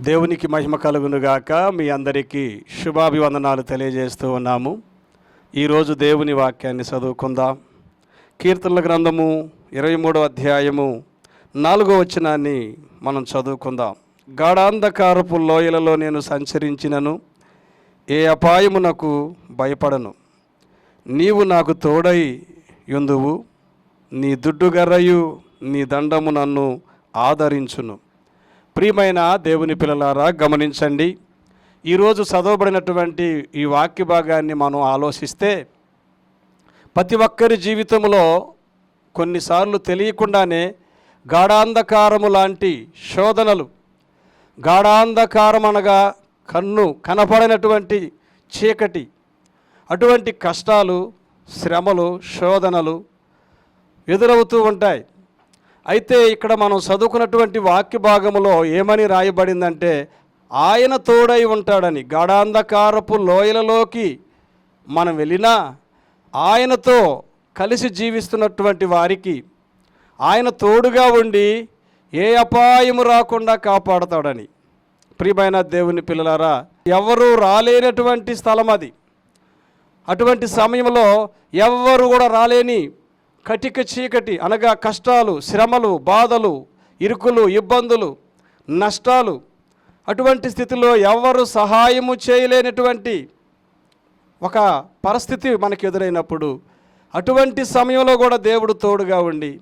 దేవునికి మహిమ కలుగునుగాక. మీ అందరికీ శుభాభివందనాలు తెలియజేస్తూ ఉన్నాము. ఈరోజు దేవుని వాక్యాన్ని చదువుకుందాం. కీర్తనల గ్రంథము ఇరవై మూడో అధ్యాయము నాలుగో వచనాన్ని మనం చదువుకుందాం. గాఢాంధకారపు లోయలలో నేను సంచరించినను ఏ అపాయమునకు భయపడను. నీవు నాకు తోడై యుందువు నీ దుడ్డుగర్రయు నీ దండము నన్ను ఆదరించును. ప్రియమైన దేవుని పిల్లలారా గమనించండి. ఈరోజు చదవబడినటువంటి ఈ వాక్య భాగాన్ని మనం ఆలోచిస్తే ప్రతి ఒక్కరి జీవితంలో కొన్నిసార్లు తెలియకుండానే గాఢాంధకారము లాంటి శోధనలు గాఢాంధకారం అనగా కన్ను కనపడినటువంటి చీకటి అటువంటి కష్టాలు శ్రమలు శోధనలు ఎదురవుతూ ఉంటాయి. అయితే ఇక్కడ మనం చదువుకున్నటువంటి వాక్య భాగంలో ఏమని రాయబడిందంటే ఆయన తోడై ఉంటాడని గాఢాంధకారపు లోయలలోకి మనం వెళ్ళినా ఆయనతో కలిసి జీవిస్తున్నటువంటి వారికి ఆయన తోడుగా ఉండి ఏ అపాయము రాకుండా కాపాడతాడని. ప్రియమైన దేవుని పిల్లలారా ఎవరు రాలేనటువంటి స్థలం అది. అటువంటి సమయంలో ఎవరు కూడా రాలేని కటిక చీకటి అనగా కష్టాలు శ్రమలు బాధలు ఇరుకులు ఇబ్బందులు నష్టాలు. అటువంటి స్థితిలో ఎవరు సహాయము చేయలేనటువంటి ఒక పరిస్థితి మనకు ఎదురైనప్పుడు అటువంటి సమయంలో కూడా దేవుడు తోడుగా ఉండి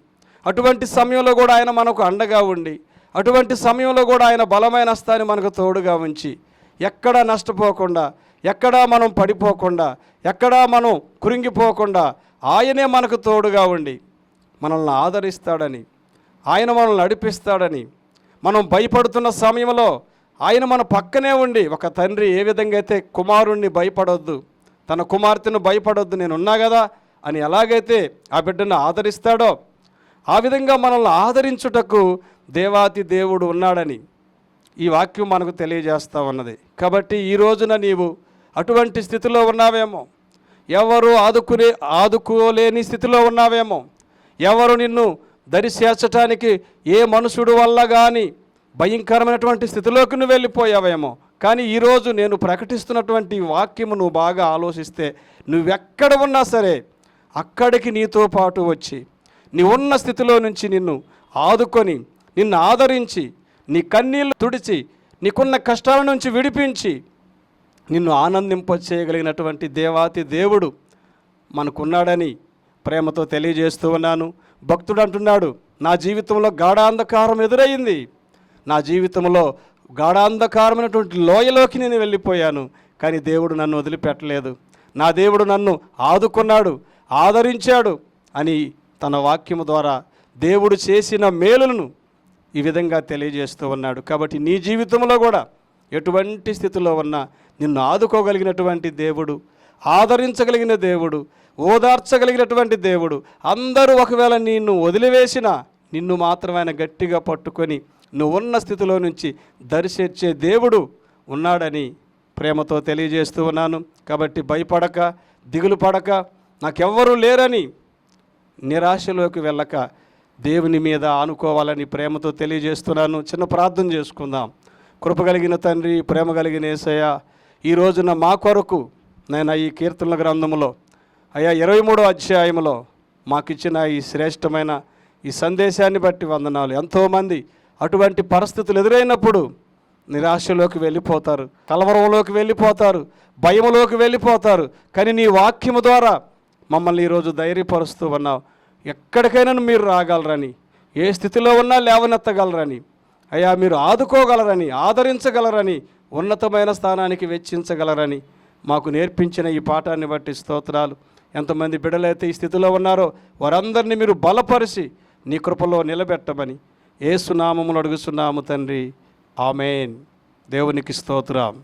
అటువంటి సమయంలో కూడా ఆయన మనకు అండగా ఉండి అటువంటి సమయంలో కూడా ఆయన బలమైన హస్తాన్ని మనకు తోడుగా ఉంచి ఎక్కడా నష్టపోకుండా ఎక్కడా మనం పడిపోకుండా ఎక్కడా మనం కురింగిపోకుండా ఆయనే మనకు తోడుగా ఉండి మనల్ని ఆదరిస్తాడని ఆయన మనల్ని నడిపిస్తాడని మనం భయపడుతున్న సమయంలో ఆయన మన పక్కనే ఉండి ఒక తండ్రి ఏ విధంగా అయితే కుమారుణ్ణి భయపడొద్దు తన కుమార్తెను భయపడొద్దు నేను ఉన్నా కదా అని ఎలాగైతే ఆ బిడ్డను ఆదరిస్తాడో ఆ విధంగా మనల్ని ఆదరించుటకు దేవాతి దేవుడు ఉన్నాడని ఈ వాక్యం మనకు తెలియజేస్తూ ఉన్నది. కాబట్టి ఈ రోజున నీవు అటువంటి స్థితిలో ఉన్నావేమో? ఎవరు ఆదుకునే ఆదుకోలేని స్థితిలో ఉన్నావేమో? ఎవరు నిన్ను దరిచేర్చటానికి ఏ మనుషుడు వల్ల కానీ భయంకరమైనటువంటి స్థితిలోకి నువ్వు వెళ్ళిపోయావేమో? కానీ ఈరోజు నేను ప్రకటిస్తున్నటువంటి వాక్యము నువ్వు బాగా ఆలోచిస్తే నువ్వెక్కడ ఉన్నా సరే అక్కడికి నీతో పాటు వచ్చి నీ ఉన్న స్థితిలో నుంచి నిన్ను ఆదుకొని నిన్ను ఆదరించి నీ కన్నీళ్ళు తుడిచి నీకున్న కష్టాల నుంచి విడిపించి నిన్ను ఆనందింపచేయగలిగినటువంటి దేవాతి దేవుడు మనకున్నాడని ప్రేమతో తెలియజేస్తూ ఉన్నాను. భక్తుడు అంటున్నాడు నా జీవితంలో గాఢాంధకారం ఎదురయ్యింది నా జీవితంలో గాఢాంధకారమైనటువంటి లోయలోకి నేను వెళ్ళిపోయాను కానీ దేవుడు నన్ను వదిలిపెట్టలేదు. నా దేవుడు నన్ను ఆదుకున్నాడు ఆదరించాడు అని తన వాక్యము ద్వారా దేవుడు చేసిన మేలులను ఈ విధంగా తెలియజేస్తూ ఉన్నాడు. కాబట్టి నీ జీవితంలో కూడా ఎటువంటి స్థితిలో ఉన్నా నిన్ను ఆదుకోగలిగినటువంటి దేవుడు ఆదరించగలిగిన దేవుడు ఓదార్చగలిగినటువంటి దేవుడు. అందరూ ఒకవేళ నిన్ను వదిలివేసినా నిన్ను మాత్రం ఆయన గట్టిగా పట్టుకొని నువ్వు ఉన్న స్థితిలో నుంచి దరిచేర్చే దేవుడు ఉన్నాడని ప్రేమతో తెలియజేస్తూ ఉన్నాను. కాబట్టి భయపడక దిగులు పడక నాకెవ్వరూ లేరని నిరాశలోకి వెళ్ళక దేవుని మీద ఆనుకోవాలని ప్రేమతో తెలియజేస్తున్నాను. చిన్న ప్రార్థన చేసుకుందాం. కృప కలిగిన తండ్రి ప్రేమ కలిగిన ఏసయ్య ఈ రోజున మా కొరకు నేను ఈ కీర్తనల గ్రంథంలో అయ్యా ఇరవై మూడో అధ్యాయంలో మాకిచ్చిన ఈ శ్రేష్టమైన ఈ సందేశాన్ని బట్టి వందనాలు. ఎంతోమంది అటువంటి పరిస్థితులు ఎదురైనప్పుడు నిరాశలోకి వెళ్ళిపోతారు కలవరంలోకి వెళ్ళిపోతారు భయంలోకి వెళ్ళిపోతారు. కానీ నీ వాక్యము ద్వారా మమ్మల్ని ఈరోజు ధైర్యపరుస్తూ ఉన్నావు. ఎక్కడికైనా మీరు రాగలరని ఏ స్థితిలో ఉన్నా లేవనెత్తగలరని అయ్యా మీరు ఆదుకోగలరని ఆదరించగలరని ఉన్నతమైన స్థానానికి వెచ్చించగలరని మాకు నేర్పించిన ఈ పాఠాన్ని బట్టి స్తోత్రాలు. ఎంతమంది బిడలైతే ఈ స్థితిలో ఉన్నారో వారందరినీ మీరు బలపరిచి నీ కృపలో నిలబెట్టమని ఏసునామములు అడుగుతున్నాము తండ్రి. ఆమెన్. దేవునికి స్తోత్రం.